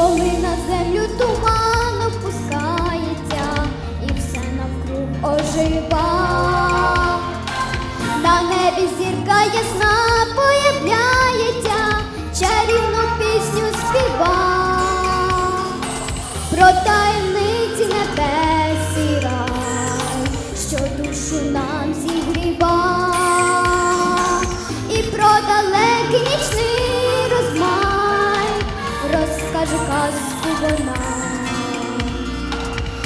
коли на землю туман опускається, і все навкруг ожива. На небі зірка ясна появляється, вона.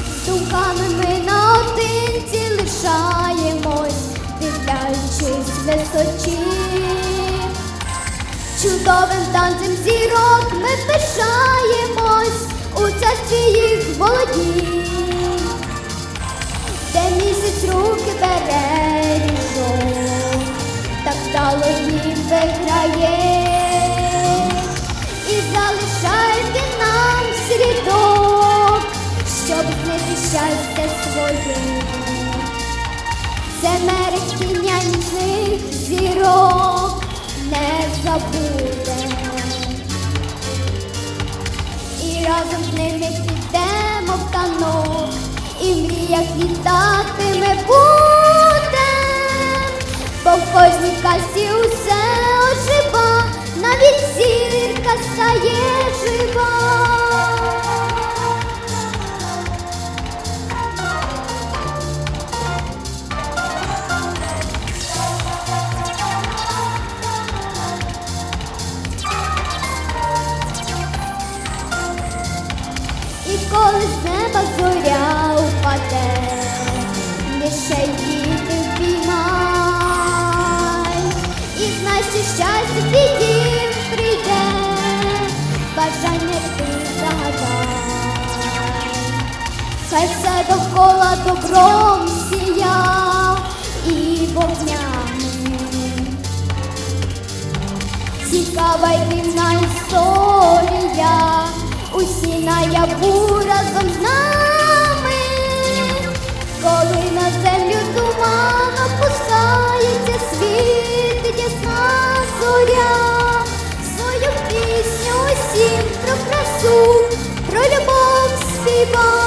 З думками ми наодинці лишаємось, дивляючись височі. Чудовим танцем зірок ми пишаємось у царстві їх володінь, де місяць руки бере ріжок, так вдало їм виграє, щоб щастя своє. Це мерехтіння нічних зірок не забуде. І разом з ними підемо в танок, і мріях літати ми будем, бо в кожній касі коли з неба зоря упаде, лише її ти впіймай, і знай, що щастя твій прийде, бажання ти загадай. Хай все довкола добром сія і вогнями. Цікава й дивна історія, усі наяву разом з нами, коли на землю туман опускається, світить ясна зоря, свою пісню усім про красу, про любов співа.